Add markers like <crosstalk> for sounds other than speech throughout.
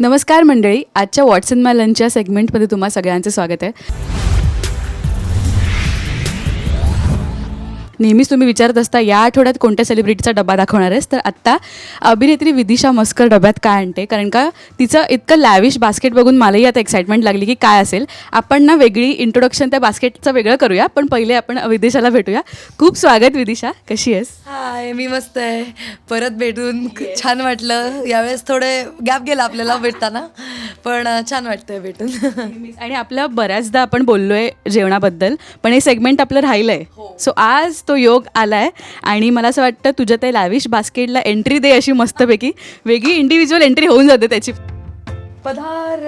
नमस्कार मंडळी आजच्या वॉट्सन माय लंचच्या सेगमेंटमध्ये तुम्हा सगळ्यांचं स्वागत आहे. नेहमीच तुम्ही विचारत असता या आठवड्यात कोणत्या सेलिब्रिटीचा डबा दाखवणार आहेस? तर आत्ता अभिनेत्री विदिशा मस्कर डब्यात काय आणते? कारण का तिचं इतकं लॅविश बास्केट बघून मलाही आता एक्साइटमेंट लागली की काय असेल? आपण ना वेगळी इंट्रोडक्शन त्या बास्केटचं वेगळं करूया पण पहिले आपण विदिशाला भेटूया. खूप स्वागत विदिशा कशी आहेस? हाय मी मस्त आहे. परत भेटून छान वाटलं. यावेळेस थोडे गॅप गेला आपल्याला भेटताना. पण छान वाटतंय भेटून. <laughs> आणि आपल्या बऱ्याचदा आपण बोललोय जेवणाबद्दल पण हे सेगमेंट आपलं राहिलं आहे सो आज तो योग आलाय आणि मला असं वाटतं तुझ्या ते लाविश बास्केटला एंट्री दे अशी मस्तपैकी. वेगळी इंडिव्हिज्युअल एंट्री होऊन जाते त्याची. पधार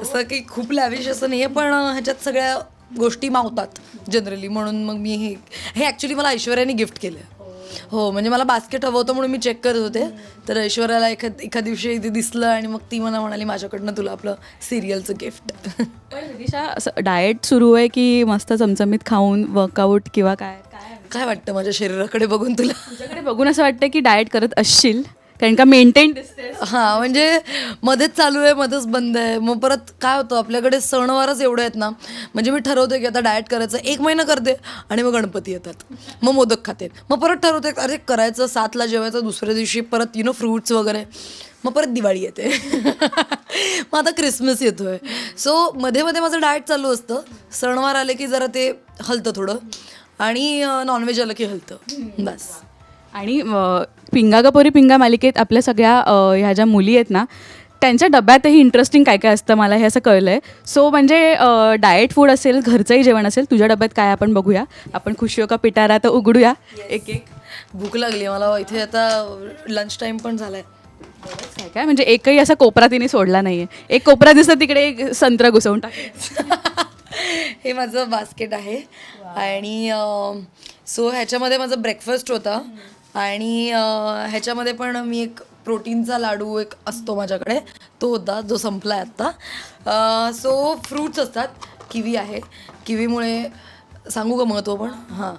असं की खूप लॅविश असं नाही आहे पण ह्याच्यात सगळ्या गोष्टी मावतात जनरली म्हणून मग मी हे हे ॲक्च्युली मला ऐश्वर्याने गिफ्ट केलं हो म्हणजे मला बास्केट हवं होतं म्हणून मी चेक करत होते. तर ऐश्वर्याला एका एका दिवशी इथे दिसलं आणि मग ती मला म्हणाली माझ्याकडनं तुला आपलं सिरियलचं गिफ्ट विदिशा असं डाएट सुरू आहे की मस्त चमचमीत खाऊन वर्कआउट किंवा काय? काय काय वाटतं माझ्या शरीराकडे बघून तुला? तुझ्याकडे बघून असं वाटतं की डाएट करत असशील? कारण का मेंटेन हां म्हणजे मध्येच चालू आहे मध्येच बंद आहे. मग परत काय होतं आपल्याकडे सणवारच एवढे आहेत ना. म्हणजे मी ठरवते की आता डाएट करायचं एक महिना करते आणि मग गणपती येतात. मग मोदक खाते. मग परत ठरवते अरे करायचं सातला जेवायचं दुसऱ्या दिवशी परत यु नो फ्रूट्स वगैरे. मग परत दिवाळी येते. <laughs> मग आता क्रिसमस येतोय. सो मध्ये मध्ये माझं डाएट चालू असतं. सणवार आले की जरा ते हलतं थोडं. आणि नॉनव्हेज आलं की हलतं. बस. आणि पिंगा गपोरी पिंगा मालिकेत आपल्या सगळ्या ह्या ज्या मुली आहेत ना त्यांच्या डब्यातही इंटरेस्टिंग काय काय असतं मला हे असं कळलं आहे सो म्हणजे डाएट फूड असेल घरचंही जेवण असेल तुझ्या डब्यात काय आपण बघूया. आपण खुशी हो का पिटारा तर उघडूया. एक एक. भूक लागली मला. इथे आता लंच टाइम पण झालाय. काय काय? म्हणजे एकही असा कोपरा तिने सोडला नाहीये. एक कोपरा दिसतं तिकडे एक संत्र घुसवून टाक. <laughs> हे माझं बास्केट आहे. आणि सो ह्याच्यामध्ये माझं ब्रेकफास्ट होता. आणि ह्याच्यामध्ये पण मी एक प्रोटीनचा लाडू एक असतो माझ्याकडे. तो होता जो संपला आहे आत्ता सो फ्रूट्स असतात. किवी आहे. किवीमुळे सांगू का महत्त्व पण? हां.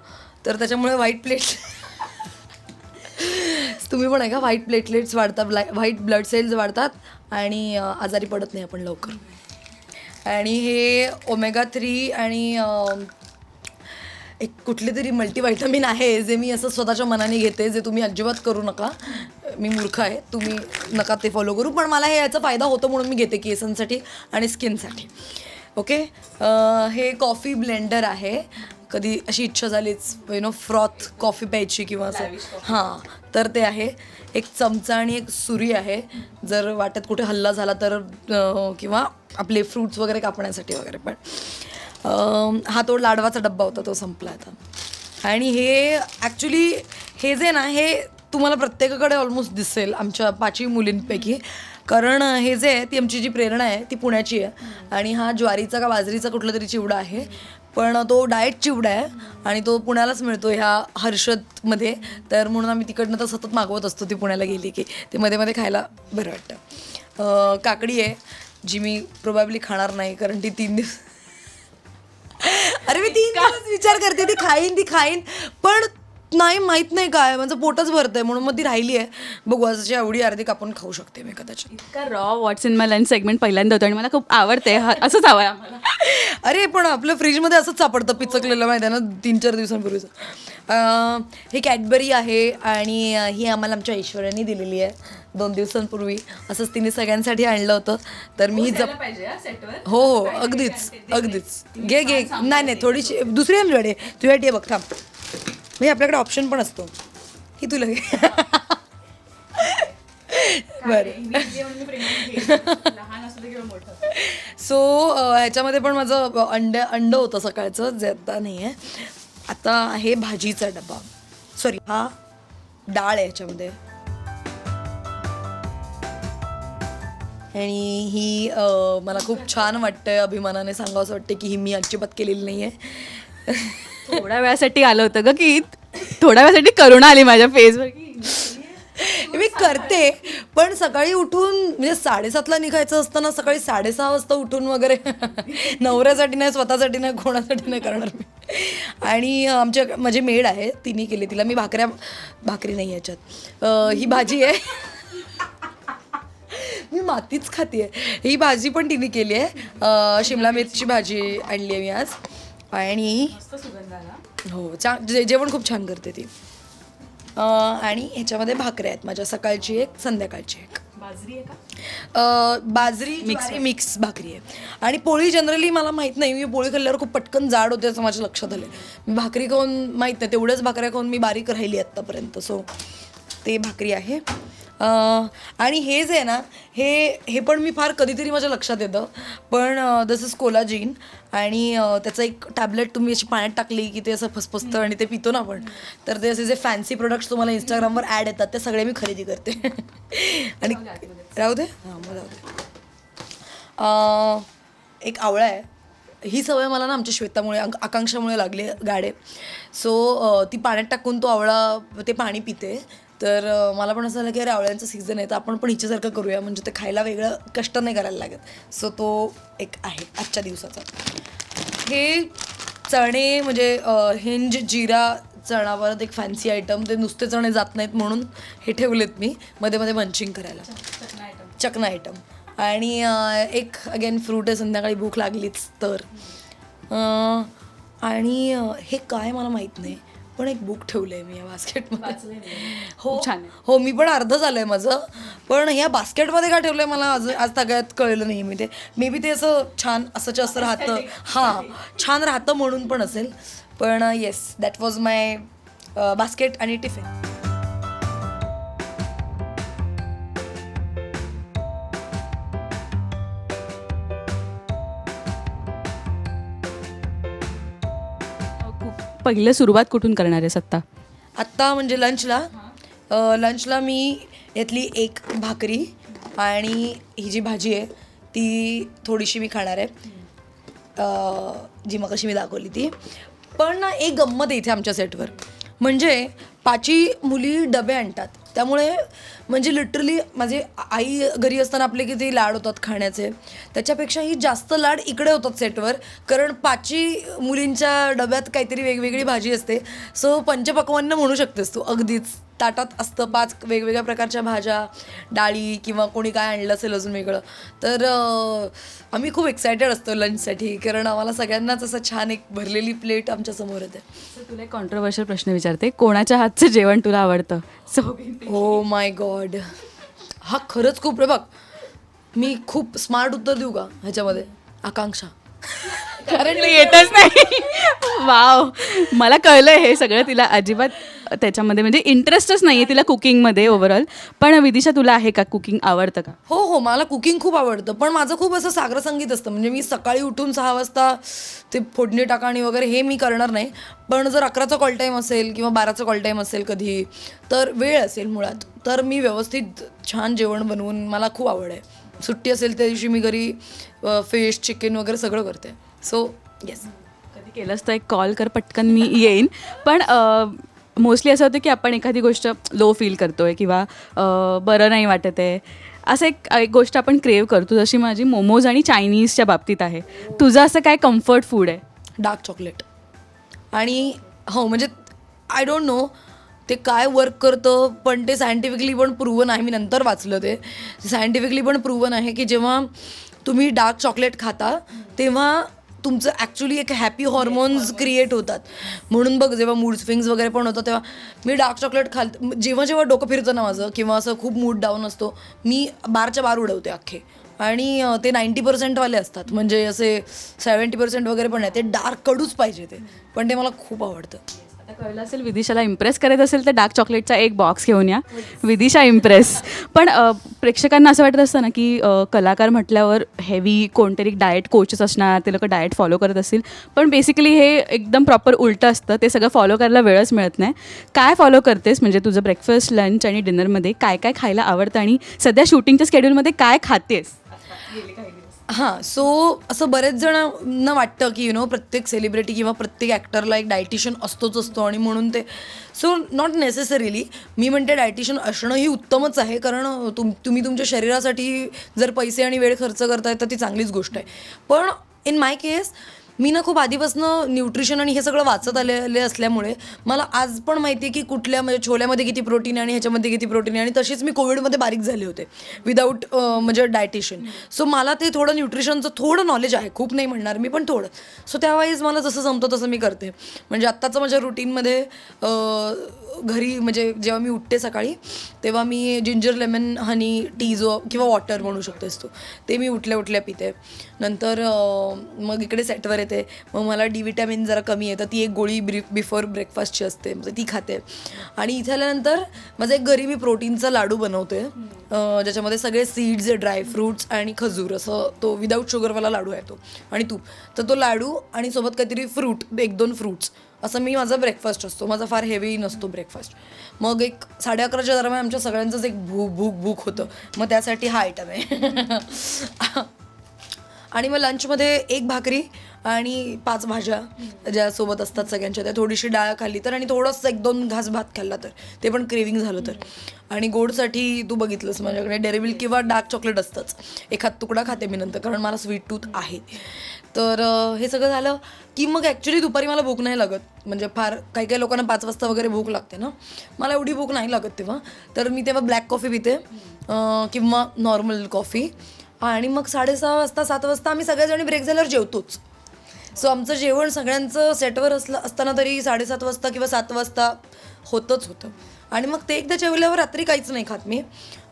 तर त्याच्यामुळे व्हाईट प्लेट <laughs> तुम्ही पण आहे का व्हाईट प्लेटलेट्स वाढतात व्हाईट ब्लड सेल्स वाढतात आणि आजारी पडत नाही आपण लवकर. आणि हे ओमेगा थ्री आणि एक कुठली तरी मल्टीव्हायटमिन आहे जे मी असं स्वतःच्या मनाने घेते जे तुम्ही अजिबात करू नका. मी मूर्ख आहे तुम्ही नका ते फॉलो करू. पण मला हे याचा फायदा होतो म्हणून मी घेते केसांसाठी आणि स्किनसाठी. ओके हे कॉफी ब्लेंडर आहे. कधी अशी इच्छा झालीच यु नो फ्रॉथ कॉफी प्यायची किंवा असं. हां तर ते आहे. एक चमचा आणि एक सुरी आहे. जर वाटत कुठे हल्ला झाला तर किंवा आपले फ्रूट्स वगैरे कापण्यासाठी वगैरे पण. हा तो लाडवाचा डब्बा होता तो संपला आता. आणि हे ॲक्च्युली हे जे ना हे तुम्हाला प्रत्येकाकडे ऑलमोस्ट दिसेल आमच्या पाचही मुलींपैकी. कारण हे जे आहे ती आमची जी प्रेरणा आहे ती पुण्याची आहे. आणि हा ज्वारीचा का बाजरीचा कुठला तरी चिवडा आहे. पण तो डाएट चिवडा आहे आणि तो पुण्यालाच मिळतो ह्या हर्षदमध्ये. तर म्हणून आम्ही तिकडनं तर सतत मागवत असतो ती पुण्याला गेली की. ते मध्ये मध्ये खायला बरं वाटतं. काकडी आहे जी मी प्रोबॅबली खाणार नाही कारण ती तीन दिवस अरे मी तीन दिवस विचार करते ती खाईन ती खाईन. पण नाही माहीत नाही काय माझं पोटच भरतंय म्हणून मग ती राहिली आहे. बघू अशी एवढी अर्धी कापून खाऊ शकते मी कदाचित. इतका raw what's in my lunch segment पहिल्यांदा होतं आणि मला खूप आवडते हा- असंच हवं आहे आम्हाला. अरे पण आपलं फ्रीजमध्ये असंच सापडतं पिचकलेलं माहिती आहे ना तीन चार दिवसांपूर्वीचं. अं, हे कॅडबरी आहे आणि अं, ही आम्हाला आमच्या ऐश्वर्याने दिलेली आहे. दोन दिवसांपूर्वी असंच तिने सगळ्यांसाठी आणलं होतं. तर मी जप हो हो अगदीच अगदीच. घे घे. नाही नाही थोडीशी दुसरी आमच्याकडे तुझ्यासाठी आहे बघ थांब. म्हणजे आपल्याकडे ऑप्शन पण असतो. ही तुला घे बरं. सो ह्याच्यामध्ये पण माझं अंड अंड होतं सकाळचं जे आता नाही आहे. आता आहे भाजीचा डबा. सॉरी हा डाळ आहे ह्याच्यामध्ये. आणि ही मला खूप छान वाटतंय अभिमानाने सांगावं असं वाटतं की ही मी अजिबात केलेली नाही आहे थोड्या वेळासाठी आलं होतं ग की थोड्या वेळासाठी करुणा आली माझ्या फेसवर की मी करते पण सकाळी उठून म्हणजे साडेसातला निघायचं असतं ना सकाळी साडेसहा वाजता उठून वगैरे <laughs> नवऱ्यासाठी नाही स्वतःसाठी नाही कोणासाठी नाही करणार मी. आणि आमच्या माझी मेड आहे तिने केली तिला मी भाकऱ्या भाकरी नाही याच्यात. ही भाजी आहे. मी मातीच खाते ही भाजी पण तिने केली आहे. शिमला मिरची भाजी आणली आहे मी आज. आणि हो चा जे जेवण खूप छान करते ती. आणि ह्याच्यामध्ये भाकऱ्या आहेत. माझ्या सकाळची एक संध्याकाळची एक. बाजरी बाजरी मिक्स मिक्स भाकरी आहे. आणि पोळी जनरली मला माहीत नाही. मी पोळी खाल्ल्यावर खूप पटकन जाड होते असं माझ्या लक्षात आलं मी भाकरी खाऊन माहीत नाही. तेवढ्याच भाकऱ्या खाऊन मी बारीक राहिली आत्तापर्यंत. सो ते भाकरी आहे. आणि हे जे आहे ना हे हे पण मी फार कधीतरी माझ्या लक्षात येतं. पण दिस इज कोलाजीन आणि त्याचं एक टॅबलेट तुम्ही अशी पाण्यात टाकली की ते असं फसफसतं आणि ते पितो ना आपण. तर ते असे जे फॅन्सी प्रोडक्ट्स तुम्हाला इंस्टाग्रामवर ॲड येतात ते सगळे मी खरेदी करते. <laughs> आणि राहू दे. हां मग राहू दे. अं, एक आवळा आहे. ही सवय मला ना आमच्या श्वेतामुळे आक- आकांक्षामुळे लागली गाडे. सो ती पाण्यात टाकून तो आवळा ते पाणी पिते. तर मला पण असं झालं की अरे आवळ्यांचं सीझन आहे तर आपण पण हिच्यासारखं करूया. म्हणजे ते खायला वेगळं कष्ट नाही करायला लागत. सो तो एक आहे आजच्या दिवसाचा. हे चणे म्हणजे हिंज जिरा चणावर एक फॅन्सी आयटम ते नुसते चणे जात नाहीत म्हणून हे ठेवलेत मी. मध्ये मध्ये मंचिंग करायला. चकना आयटम आणि एक अगेन फ्रूट आहे संध्याकाळी भूक लागलीच तर. आणि हे काय मला माहीत नाही. पण एक बुक ठेवलं आहे मी या बास्केटमध्ये. हो छान. हो मी पण अर्ध झालं आहे माझं. पण ह्या बास्केटमध्ये का ठेवलं आहे मला आज आज सगळ्यात कळलं नाही मी ते मे बी ते असं छान असंच असं राहतं. हां छान राहतं म्हणून पण असेल. पण yes that was my basket आणि टिफिन. पहिलं सुरुवात कुठून करणार आहे सत्ता? आत्ता म्हणजे लंचला लंचला मी यातली एक भाकरी आणि ही जी भाजी आहे ती थोडीशी मी खाणार आहे. जी मग मी दाखवली ती. पण ना एक गंमत आहे इथे आमच्या सेटवर म्हणजे पाची मुली डबे आणतात. त्यामुळे म्हणजे लिटरली माझे आई घरी असताना आपले किती लाड होतात खाण्याचे. त्याच्यापेक्षाही जास्त लाड इकडे होतात सेटवर. कारण पाची मुलींच्या डब्यात काहीतरी वेगवेगळी भाजी असते. सो पंचपक्वान्न म्हणू शकतेस तू अगदीच. ताटात असतं पाच वेगवेगळ्या प्रकारच्या भाज्या डाळी किंवा कोणी काय आणलं असेल अजून वेगळं. तर आम्ही खूप एक्सायटेड असतो लंचसाठी कारण आम्हाला सगळ्यांनाच असं छान एक भरलेली प्लेट आमच्यासमोर येते. तुला एक कॉन्ट्रोवर्शियल प्रश्न विचारते. कोणाच्या हातचं जेवण तुला आवडतं? सो हो माय गॉड हा खरंच खूप रे बघ मी खूप स्मार्ट उत्तर देऊ का ह्याच्यामध्ये? आकांक्षा. कारण ते येतच नाही. वाव. मला कळलं हे सगळं तिला अजिबात त्याच्यामध्ये म्हणजे इंटरेस्टच नाही आहे तिला कुकिंगमध्ये ओव्हरऑल पण विदिशा तुला आहे का कुकिंग आवडतं का? हो हो मला कुकिंग खूप आवडतं. पण माझं खूप असं सागर संगीत असतं. म्हणजे मी सकाळी उठून सहा वाजता ते फोडणी टाकाणी वगैरे हे मी करणार नाही. पण जर अकराचा कॉल टाईम असेल किंवा बाराचा कॉल टाईम असेल कधी तर वेळ असेल मुळात तर मी व्यवस्थित छान जेवण बनवून मला खूप आवड आहे. सुट्टी असेल त्या दिवशी मी घरी फिश चिकन वगैरे सगळं करते. सो येस कधी केलंस तर एक कॉल कर पटकन मी येईन. पण मोस्टली असं होतं की आपण एखादी गोष्ट लो फील करतोय किंवा अं, बरं नाही वाटत आहे. असं एक एक गोष्ट आपण क्रेव करतो जशी माझी मोमोज आणि चायनीजच्या बाबतीत आहे. तुझं असं काय कम्फर्ट फूड आहे? डार्क चॉकलेट आणि हो म्हणजे आय डोंट नो ते काय वर्क करतं पण ते सायंटिफिकली पण प्रूवन आहे. मी नंतर वाचलं ते. सायंटिफिकली पण प्रूवन आहे की जेव्हा तुम्ही डार्क चॉकलेट खाता तेव्हा तुमचं ॲक्च्युली एक हॅपी हॉर्मोन्स क्रिएट होतात. म्हणून बघ जेव्हा मूड स्विंग्स वगैरे पण होतं तेव्हा मी डार्क चॉकलेट खाल जेव्हा जेव्हा डोकं फिरतं ना माझं किंवा असं खूप मूड डाऊन असतो मी बारच्या बार उडवते अख्खे. आणि ते नाईंटी पर्सेंटवाले असतात. म्हणजे असे सेवन्टी पर्सेंट वगैरे पण नाही ते डार्क कडूच पाहिजे ते. पण ते मला खूप आवडतं. कळलं असेल विदिशाला इम्प्रेस करायचं असेल तर डार्क चॉकलेटचा एक बॉक्स घेऊन या. विदिशा इम्प्रेस पण प्रेक्षकांना असं वाटत असतं ना की कलाकार म्हटल्यावर हेवी कोणतरी डाएट कोचेस असणार ते लोक डाएट फॉलो करत असतील. पण बेसिकली हे एकदम प्रॉपर उलटं असतं. ते सगळं फॉलो करायला वेळच मिळत नाही. काय फॉलो करतेस? म्हणजे तुझं ब्रेकफास्ट लंच आणि डिनरमध्ये काय काय खायला आवडतं? आणि सध्या शूटिंगच्या स्केड्यूलमध्ये काय खातेस? हां सो असं बरेच जणांना वाटतं की यु नो प्रत्येक सेलिब्रिटी किंवा प्रत्येक ॲक्टरला एक डायटिशियन असतोच असतो आणि म्हणून ते सो नॉट नेसेसरीली मी म्हणते डायटिशियन असणं ही उत्तमच आहे कारण तुम तुम्ही तुमच्या शरीरासाठी जर पैसे आणि वेळ खर्च करताय तर ती चांगलीच गोष्ट आहे. पण इन माय केस मी ना खूप आधीपासून न्यूट्रिशन आणि हे सगळं वाचत आलेले असल्यामुळे मला आज पण माहिती आहे की कुठल्या म्हणजे छोल्यामध्ये किती प्रोटीन आहे आणि ह्याच्यामध्ये किती प्रोटीन आहे. आणि तशीच मी कोविडमध्ये बारीक झाले होते विदाऊट म्हणजे डायटिशियन सो मला ते थोडं न्यूट्रिशनचं थोडं नॉलेज आहे. खूप नाही म्हणणार मी पण थोडं. सो त्यावेळेस मला जसं जमतं तसं मी करते. म्हणजे आत्ताचं माझ्या रुटीनमध्ये घरी म्हणजे जेव्हा मी उठते सकाळी तेव्हा मी जिंजर लेमन हनी टी जो किंवा वॉटर म्हणू शकतेस तू ते मी उठल्या उठल्या पिते. नंतर मग इकडे सेटवर येते. मग मला डी विटॅमिन जरा कमी आहे तर ती एक गोळी ब्री बिफोर ब्रेकफास्टची असते. म्हणजे ती खाते. आणि इथे आल्यानंतर माझं एक घरी मी प्रोटीनचा लाडू बनवते. ज्याच्यामध्ये सगळे सीड्स ड्रायफ्रूट्स आणि खजूर असं तो विदाऊट शुगरवाला लाडू आहे तो. आणि तूप तर तो लाडू आणि सोबत काहीतरी फ्रूट एक दोन फ्रूट्स असं मी माझा ब्रेकफास्ट असतो. माझा फार हेवी नसतो ब्रेकफास्ट मग एक साडे अकराच्या दरम्यान आमच्या सगळ्यांचंच एक भूक भूक भूक होतं. मग त्यासाठी हा आयटम आहे. <laughs> आणि मग लंचमध्ये एक भाकरी आणि पाच भाज्या ज्या सोबत असतात सगळ्यांच्या त्या थोडीशी डाळ खाल्ली तर आणि थोडंसं एक दोन घास भात खाल्ला तर. ते पण क्रेविंग झालं तर. आणि गोडसाठी तू बघितलंस माझ्याकडे डेरेबिल किंवा डार्क चॉकलेट असतंच. एखाद तुकडा खाते मी नंतर कारण मला स्वीट टूथ आहे. तर हे सगळं झालं की मग ॲक्च्युली दुपारी मला भूक नाही लागत. म्हणजे फार काही काही लोकांना पाच वाजता वगैरे भूक लागते ना. मला एवढी भूक नाही लागत तेव्हा. तर मी तेव्हा ब्लॅक कॉफी पिते किंवा नॉर्मल कॉफी आणि मग साडेसहा वाजता सात वाजता आम्ही सगळेजणी ब्रेक झाल्यावर जेवतोच. सो आमचं जेवण सगळ्यांचं सेटवर असलं असताना तरी साडेसात वाजता किंवा सात वाजता होतंच होतं. आणि मग ते एकदा जेवल्यावर रात्री काहीच नाही खात मी.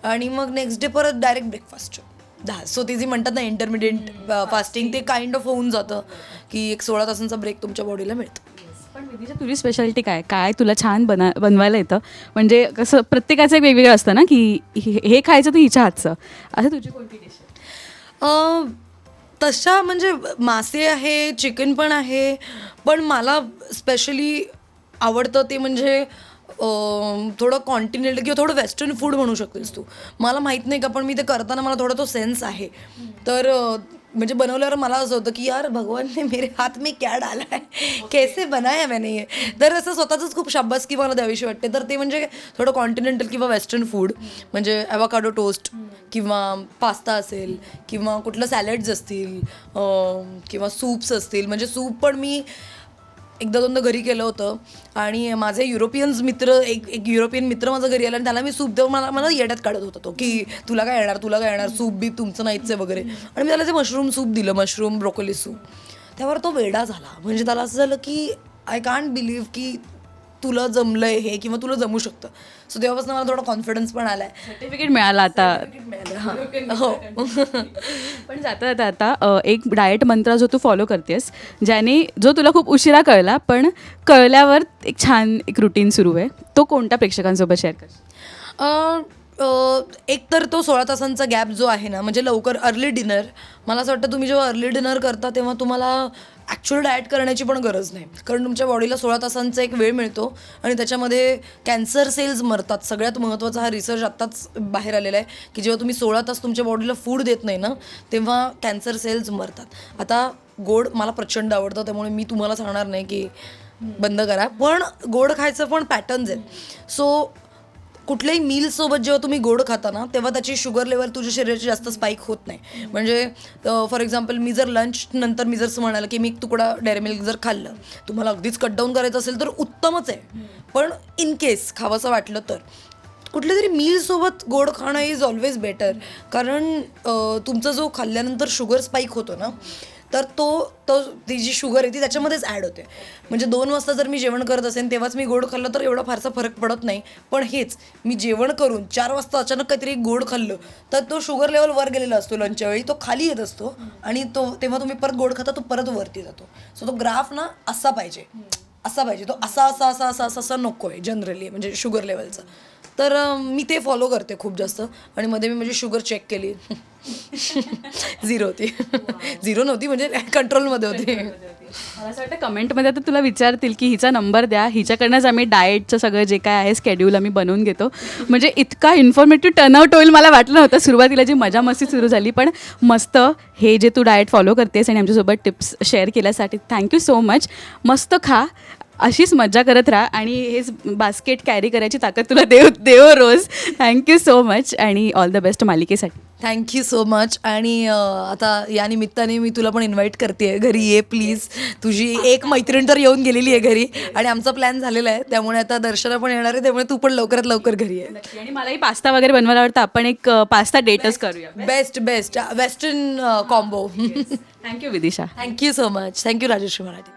आणि मग नेक्स्ट डे परत डायरेक्ट ब्रेकफास्ट दहा सो ती जी म्हणतात ना इंटरमिडियंट फास्टिंग ते काइंड ऑफ होऊन जातं. की एक सोळा तासांचा ब्रेक तुमच्या बॉडीला मिळतो. पण तुझी स्पेशालिटी काय? काय तुला छान बना बनवायला येतं? म्हणजे कसं प्रत्येकाचं एक वेगवेगळं असतं ना की हे खायचं तर हिच्या हातचं असं तुझी कोणती डिश तशा म्हणजे मासे आहे चिकन पण आहे पण मला स्पेशली आवडतं ते म्हणजे थोडं कॉन्टिनेंटल किंवा थोडं वेस्टर्न फूड म्हणू शकतेस तू. मला माहीत नाही का पण मी ते करताना मला थोडा तो सेन्स आहे. तर म्हणजे बनवल्यावर मला असं होतं की यार भगवान ने मेरे हात मी क्या डाला है? कैसे बनाया मैंने ये? तर असं स्वतःच खूप शाबासकी मला द्यावीशी वाटते. तर ते म्हणजे थोडं कॉन्टिनेंटल किंवा वेस्टर्न फूड म्हणजे ॲवाकाडो टोस्ट किंवा पास्ता असेल किंवा कुठलं सॅलड्स असतील किंवा सूप्स असतील. म्हणजे सूप पण मी एकदा दोनदा घरी केलं होतं. आणि माझे युरोपियन्स मित्र एक एक युरोपियन मित्र माझा घरी आला आणि त्याला मी सूप देऊन मला मला येड्यात काढत होता तो की तुला काय येणार तुला काय येणार सूप बीप तुमचं नाहीच आहे वगैरे. आणि मी त्याला ते मशरूम सूप दिलं मशरूम ब्रोकोली सूप त्यावर तो वेडा झाला. म्हणजे त्याला असं झालं की आय कांट बिलीव्ह की तुला जमलंय हे किंवा तुला जमू शकतं. सो तेव्हापासून मला थोडा कॉन्फिडन्स पण आलाय. सर्टिफिकेट मिळालं आता. हो. पण जाता जाता आता एक डाएट मंत्र जो तू फॉलो करतेस ज्याने जो तुला खूप उशिरा कळला पण कळल्यावर एक छान एक रुटीन सुरू आहे. तो कोणत्या प्रेक्षकांसोबत शेअर कर? एक तर तो सोळा तासांचा गॅप जो आहे ना म्हणजे लवकर अर्ली डिनर मला असं वाटतं तुम्ही जेव्हा अर्ली डिनर करता तेव्हा तुम्हाला ॲक्च्युअल डाएट करण्याची पण गरज नाही. कारण तुमच्या बॉडीला सोळा तासांचा एक वेळ मिळतो आणि त्याच्यामध्ये कॅन्सर सेल्स मरतात. सगळ्यात महत्त्वाचा हा रिसर्च आत्ताच बाहेर आलेला आहे की जेव्हा तुम्ही सोळा तास तुमच्या बॉडीला फूड देत नाही ना तेव्हा कॅन्सर सेल्स मरतात. आता गोड मला प्रचंड आवडतं त्यामुळे मी तुम्हाला सांगणार नाही की बंद करा. पण गोड खायचं पण पॅटर्न्स आहेत. सो कुठल्याही मीलसोबत जेव्हा तुम्ही गोड खाता ना तेव्हा त्याची शुगर लेवल तुझ्या शरीराची जास्त स्पाईक होत नाही. म्हणजे फॉर एक्झाम्पल मी जर लंच नंतर मी जर म्हणालं की मी एक तुकडा डेअरी मिल्क जर खाल्लं तुम्हाला अगदीच कट डाऊन करायचं असेल तर उत्तमच आहे. पण इन केस खावंसं वाटलं तर. कुठल्या तरी मीलसोबत गोड खाणं इज ऑलवेज बेटर कारण तुमचा जो खाल्ल्यानंतर शुगर स्पाईक होतो ना तर तो तो ती जी शुगर आहे ती त्याच्यामध्येच ॲड होते. म्हणजे दोन वाजता जर मी जेवण करत असेल तेव्हाच मी गोड खाल्लं तर एवढा फारसा फरक पडत नाही. पण हेच मी जेवण करून चार वाजता अचानक काहीतरी गोड खाल्लं तर तो शुगर लेवल वर गेलेला असतो लंचच्या वेळी. तो खाली येत असतो आणि तो तेव्हा तुम्ही परत गोड खाता तो परत वरती जातो. सो तो ग्राफ ना असा पाहिजे. असा पाहिजे तो असा असा असा असा असा असा नको आहे जनरली म्हणजे शुगर लेवलचा तर मी ते फॉलो करते खूप जास्त. आणि मध्ये मी माझी शुगर चेक केली. <laughs> झिरो होती. झिरो नव्हती म्हणजे कंट्रोलमध्ये होती. मला असं वाटतं कमेंटमध्ये आता तुला विचारतील की हिचा नंबर द्या. हिच्याकडनंच आम्ही डाएटचं सगळं जे काय आहे स्केड्यूल आम्ही बनवून घेतो. म्हणजे इतका इन्फॉर्मेटिव्ह टर्नआउट होईल मला वाटलं नव्हतं. सुरुवातीला जी मजा मस्ती सुरू झाली पण मस्त हे जे तू डाएट फॉलो करतेस आणि आमच्यासोबत टिप्स शेअर केल्यासाठी थँक्यू सो मच मस्त खा. अशीच मज्जा करत राहा आणि हेच बास्केट कॅरी करायची ताकद तुला देव देव रोज. थँक्यू सो मच आणि ऑल द बेस्ट मालिकेसाठी. थँक्यू सो मच आणि आता या निमित्ताने मी तुला पण इन्व्हाइट करते घरी ये प्लीज तुझी एक मैत्रीण तर येऊन गेलेली आहे घरी. आणि आमचा प्लॅन झालेला आहे. त्यामुळे आता दर्शना पण येणार आहे. त्यामुळे तू पण लवकरात लवकर घरी ये. आणि मलाही पास्ता वगैरे बनवायला आवडतं. आपण एक पास्ता डेटच करूया. Best best western combo thank you Vidisha. Thank you so much thank you Rajeshri Marathi